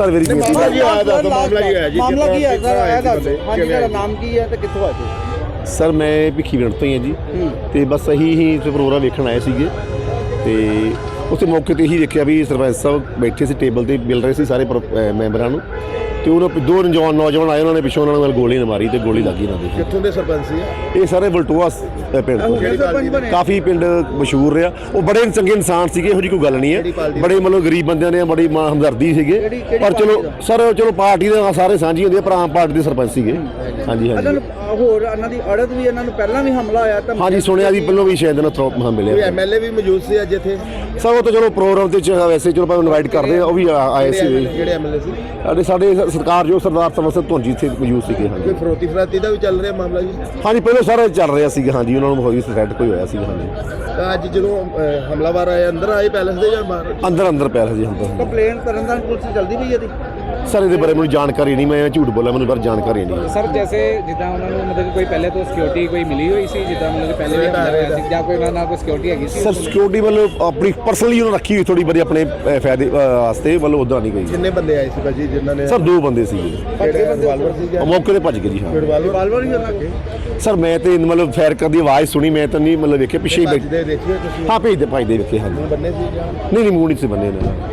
Sir very good ਮਾਮਲਾ ਕੀ ਹੋਇਆ ਦੱਸੋ ਮਾਮਲਾ ਕੀ ਹੋਇਆ ਜੀ? ਮਾਮਲਾ ਕੀ ਹੈ ਸਰ ਇਹ ਦੱਸ ਹਾਂਜੀ? ਤੁਹਾਡਾ ਨਾਮ ਕੀ ਹੈ ਤੇ ਕਿੱਥੋਂ ਆਏ ਤੁਸੀਂ? ਸਰ ਮੈਂ ਭਿੱਖੀ ਵਿੰਡ ਤੋਂ ਹੀ ਹਾਂ ਜੀ। ਤੇ ਬਸ ਇਹੀ ਹੀ ਪ੍ਰੋਗਰਾਮ ਵੇਖਣ ਆਏ ਸੀਗੇ। ਤੇ ਉਸੇ ਮੌਕੇ ਤੇ ਇਹੀ ਦੇਖਿਆ ਵੀ ਸਰਪੰਚ ਸਾਹਿਬ ਬੈਠੇ ਸੀ ਟੇਬਲ ਤੇ ਮਿਲ ਰਹੇ ਸੀ ਸਾਰੇ ਪਰ- ਮੈਂਬਰਾਂ ਨੂੰ। ਤੇ ਉਹਨਾਂ ਪਿ- ਦੋ ਨੌਜਵਾਨ ਨੌਜਵਾਨ ਆਏ ਉਹਨਾਂ ਨੇ ਪਿੱਛੋਂ ਉਹਨਾਂ ਨਾਲ ਗੋਲੀ ਨਾ ਮਾਰੀ ਤੇ ਗੋਲੀ ਲੱਗੀ ਇਹਨਾਂ ਦੇ। ਕਿੱਥੋਂ ਦੇ ਸਰਪੰਚ ਸੀ? ਇਹ? ਇਹ ਸਾਰੇ ਵਲਟੋਆ ਸ- ਪਿੰਡ ਤੋਂ। ਕਿਹੜੀ ਕਾਫੀ ਪਿੰਡ ਮਸ਼ਹੂਰ ਰਿਹਾ। ਉਹ ਬੜੇ ਚੰਗੇ ਇਨਸਾਨ ਸੀਗੇ ਇਹੋ ਜਿਹੀ ਕੋਈ ਗੱਲ ਨਹੀਂ ਕਿਹੜੀ ਹੈ ਪਾਰਟੀ ਬੜੇ ਮਤਲਬ ਗਰੀਬ ਬੰਦਿਆਂ ਨੇ ਬੜੀ ਮਾਂ ਹਮਦਰਦੀ ਸੀਗੇ। ਕਿਹੜੀ- ਕਿਹੜੀ ਪਰ ਚਲੋ ਪਾਰਟੀ ਸਰ ਚਲੋ ਪਾਰਟੀ ਦੇ ਸਾਰੇ ਸਾਂਝੀ ਹੁੰਦੀ ਹੈ ਪਰ ਆਮ ਪਾਰਟੀ ਦੇ ਸਰਪੰਚ ਸੀਗੇ। ਹਾਂਜੀ ਇਹਨਾਂ ਹਾਂਜੀ ਨੂੰ ਹੋਰ ਇਹਨਾਂ ਦੀ ਅੜਤ ਵੀ ਇਹਨਾਂ ਨੂੰ ਪਹਿਲਾਂ ਵੀ ਹਮਲਾ ਹੋਇਆ ਤਾਂ ਹਾਂਜੀ ਸੁਣਿਆ ਵੀ ਪਹਿਲਾਂ ਵੀ ਸ਼ਾਇਦ ਨਾ ਥਰੋਪ ਕੋਈ ਮਿਲਿਆ ਐਮਐਲਏ ਵੀ ਮੌਜੂਦ ਸੀ ਅੱਜ ਇੱਥੇ? ਸਰ ਉਹ ਤਾਂ ਚਲੋ ਪ੍ਰੋਗਰਾਮ ਤੇ ਚ- ਵੈਸੇ ਚਲੋ ਭਾਵੇਂ ਇਨਵਾਈਟ ਕਰਦੇ ਆ ਉਹ ਵੀ ਆ- ਆਏ ਸੀ। ਜਿਹੜੇ ਐਮਐਲਏ ਸੀ? ਸਾਡੇ ਸਾਡੇ ਸ- ਸਰਕਾਰ ਜੋ ਸਰਦਾਰ ਸਰਵਨ ਸਿੰਘ ਧੁੰਜੀ ਇੱਥੇ ਮੌਜੂਦ ਸੀਗੇ ਹਾਂਜੀ। ਕੋਈ ਫਰੋਤੀ ਫਰਾਤੀ ਦਾ ਵੀ ਚੱਲ ਰਿਹਾ ਮਾਮਲਾ ਜੀ? ਹਾਂਜੀ ਪਹਿਲਾਂ ਸਾਰਾ ਚੱਲ ਰਿਹਾ ਸੀਗਾ ਹਾਂਜੀ ਉਹਨਾਂ ਨੂੰ ਹੋਈ ਸੈਟ ਕੋਈ ਹੋਇਆ ਸੀਗਾ ਹਾਂਜੀ। ਤਾਂ ਅੱਜ ਜਦੋਂ ਅਹ, ਹਮਲਾਵਰ ਆਏ ਅੰਦਰ ਆਏ ਪੈਲਸ ਦੇ ਜਾਂ ਬਾਹਰ? ਅੰਦਰ ਅੰਦਰ ਪੈ ਰਿਹਾ ਜੀ ਅੰਦਰ ਕੰਪਲੇਨ ਤਰਨਤਾਰਨ ਪੁਲਿਸ ਚ ਜਲਦੀ ਪਈ ਇਹਦੀ? ਸਰ ਇਹਦੇ ਬਾਰੇ ਮੈਨੂੰ ਜਾਣਕਾਰੀ ਨਹੀਂ ਮੈਂ ਝੂਠ ਬੋਲਿਆ ਮੈਨੂੰ ਪਰ ਜਾਣਕਾਰੀ ਨਹੀਂ। ਹੈ ਸਰ ਜੈਸੇ ਜਿੱਦਾਂ ਉਹਨਾਂ ਨੂੰ ਮਤਲਬ ਕੋਈ ਪਹਿਲੇ ਤੋਂ ਸਿਕਿਉਰਿਟੀ ਕੋਈ ਮਿਲੀ ਹੋਈ ਸੀ ਜਿੱਦਾਂ ਮਤਲਬ ਪਹਿਲੇ ਵੀ ਹਮਲਾ ਹੋਇਆ ਸੀ ਜਾਂ ਕੋਈ ਉਹਨਾਂ ਨਾਲ ਕੋਈ ਸਿਕਿਉਰਿਟੀ ਹੈਗੀ ਸੀ? ਸਰ ਸਿਕਿਉਰਿਟੀ ਵੱਲੋਂ ਆਪਣੀ ਪਰਸਨਲੀ ਉਹਨਾਂ ਰੱਖੀ ਹੋਈ ਥੋੜੀ ਬੜੀ ਆਪਣੇ ਅਹ, ਫਾਇਦੇ ਅਹ, ਵਾਸਤੇ ਵੱਲੋਂ ਉਦਾਂ ਨਹੀਂ ਗਈ। ਕਿੰਨੇ ਬੰਦੇ ਆਏ ਸੀ ਭਾਜੀ ਜਿਨ੍ਹਾਂ ਨੇ ਸਰ ਦੋ ਬੰਦੇ ਸੀਗੇ। ਜਿਹੜੇ ਰਿਵਾਲਵਰ ਸੀ ਜਾਂ ਉਹ ਮੌਕੇ ਤੇ ਭੱਜ ਗਏ ਜੀ ਹਾਂ। ਰਿਵਾਲਵਰ ਰਿਵਾਲਵਰ ਹੀ ਉਹਨਾਂ ਕੇ ਸਰ ਮੈਂ ਤੇ ਮਤਲਬ ਫਾਇਰ ਕਰਨ ਦੀ ਆਵਾਜ਼ ਸੁਣੀ ਮੈਂ ਤਾਂ ਨਹੀਂ ਮਤਲਬ ਵੇਖਿਆ ਪਿੱਛੇ ਹੀ ਬੈਠ ਭੱਜਦੇ ਤੁਸੀਂ? ਹਾਂ ਭੇਜਦੇ ਭੱਜਦੇ ਵੇਖੇ ਹਾਂਜੀ। ਬੰਨੇ ਸੀ ਜਾਂ? ਨਹੀਂ ਨਹੀਂ ਮੂੰਹ ਨਹੀਂ ਸੀ ਬੰਨੇ ਇਹਨਾਂ ਨੇ।